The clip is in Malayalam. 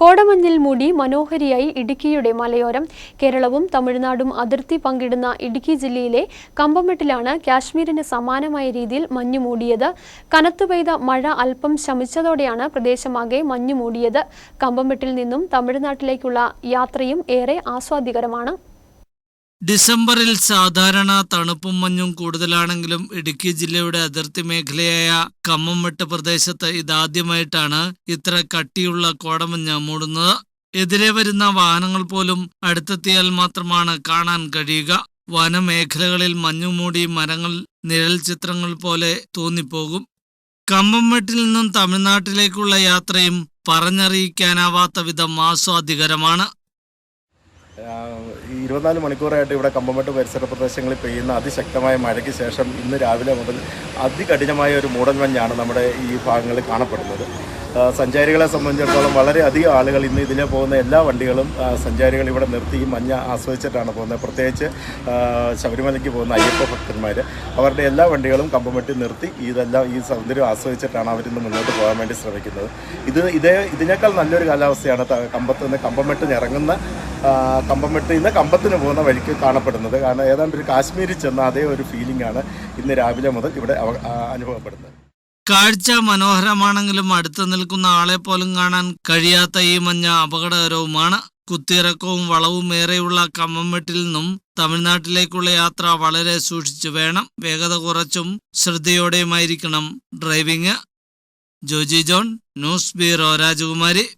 കോടമഞ്ഞിൽ മൂടി മനോഹരിയായി ഇടുക്കിയുടെ മലയോരം കേരളവും തമിഴ്നാടും അതിർത്തി പങ്കിടുന്ന ഇടുക്കി ജില്ലയിലെ കമ്പമെട്ടിലാണ് കാശ്മീരിന് സമാനമായ രീതിയിൽ മഞ്ഞു മൂടിയത്. കനത്തു പെയ്ത മഴ അല്പം ശമിച്ചതോടെയാണ് പ്രദേശമാകെ മഞ്ഞു മൂടിയത്. കമ്പമെട്ടിൽ നിന്നും തമിഴ്നാട്ടിലേക്കുള്ള യാത്രയും ഏറെ ആസ്വാദികരമാണ് ഡിസംബറിൽ സാധാരണ തണുപ്പും മഞ്ഞും കൂടുതലാണെങ്കിലും ഇടുക്കി ജില്ലയുടെ അതിർത്തി മേഖലയായ കമ്മംവെട്ട് പ്രദേശത്ത് ഇതാദ്യമായിട്ടാണ് ഇത്ര കട്ടിയുള്ള കോടമഞ്ഞ് മൂടുന്നത്. എതിരെ വരുന്ന വാഹനങ്ങൾ പോലും അടുത്തെത്തിയാൽ മാത്രമാണ് കാണാൻ കഴിയുക. വനമേഖലകളിൽ മഞ്ഞുമൂടി മരങ്ങൾ നിഴൽ ചിത്രങ്ങൾ പോലെ തോന്നിപ്പോകും. കമ്പംമെട്ടിൽ നിന്നും തമിഴ്നാട്ടിലേക്കുള്ള യാത്രയും പറഞ്ഞറിയിക്കാനാവാത്ത വിധം ആസ്വാദികരമാണ്. ഇരുപത്തിനാല് മണിക്കൂറായിട്ട് ഇവിടെ കമ്പമട്ട് പരിസര പ്രദേശങ്ങളിൽ പെയ്യുന്ന അതിശക്തമായ മഴയ്ക്ക് ശേഷം ഇന്ന് രാവിലെ മുതൽ അതികഠിനമായ ഒരു മൂടൽ മഞ്ഞാണ് നമ്മുടെ ഈ ഭാഗങ്ങളിൽ കാണപ്പെടുന്നത്. സഞ്ചാരികളെ സംബന്ധിച്ചിടത്തോളം വളരെയധികം ആളുകൾ ഇന്ന് ഇതിലെ പോകുന്ന എല്ലാ വണ്ടികളും സഞ്ചാരികൾ ഇവിടെ നിർത്തി ഈ മഞ്ഞ ആസ്വദിച്ചിട്ടാണ് പോകുന്നത്. പ്രത്യേകിച്ച് ശബരിമലയ്ക്ക് പോകുന്ന അയ്യപ്പ ഭക്തന്മാർ അവരുടെ എല്ലാ വണ്ടികളും കമ്പമെട്ടി നിർത്തി ഇതെല്ലാം ഈ സൗന്ദര്യം ആസ്വദിച്ചിട്ടാണ് അവരിന്ന് മുന്നോട്ട് പോകാൻ വേണ്ടി ശ്രമിക്കുന്നത്. ഇത് ഇതേ ഇതിനേക്കാൾ നല്ലൊരു കാലാവസ്ഥയാണ് കമ്പത്ത് നിന്ന് കമ്പമെട്ടിന് ഇറങ്ങുന്ന ആ, കമ്പമെട്ടിൽ നിന്ന് കമ്പത്തിന് പോകുന്ന വഴിക്ക് കാണപ്പെടുന്നത്. കാരണം ഏതാണ്ട് ഒരു കാശ്മീരിൽ ചെന്ന അതേ ഒരു ഫീലിംഗ് ആണ് ഇന്ന് രാവിലെ മുതൽ ഇവിടെ അനുഭവപ്പെടുന്നത്. കാഴ്ച മനോഹരമാണെങ്കിലും അടുത്ത് നിൽക്കുന്ന ആളെ പോലും കാണാൻ കഴിയാത്ത ഈ മഞ്ഞ അപകടകരവുമാണ്. കുത്തിയിറക്കവും വളവും ഏറെയുള്ള കമ്മമെട്ടിൽ നിന്നും തമിഴ്നാട്ടിലേക്കുള്ള യാത്ര വളരെ സൂക്ഷിച്ചു വേണം. വേഗത കുറച്ചും ശ്രദ്ധയോടെയുമായിരിക്കണം driving. Joji John news bureau Rajakumari.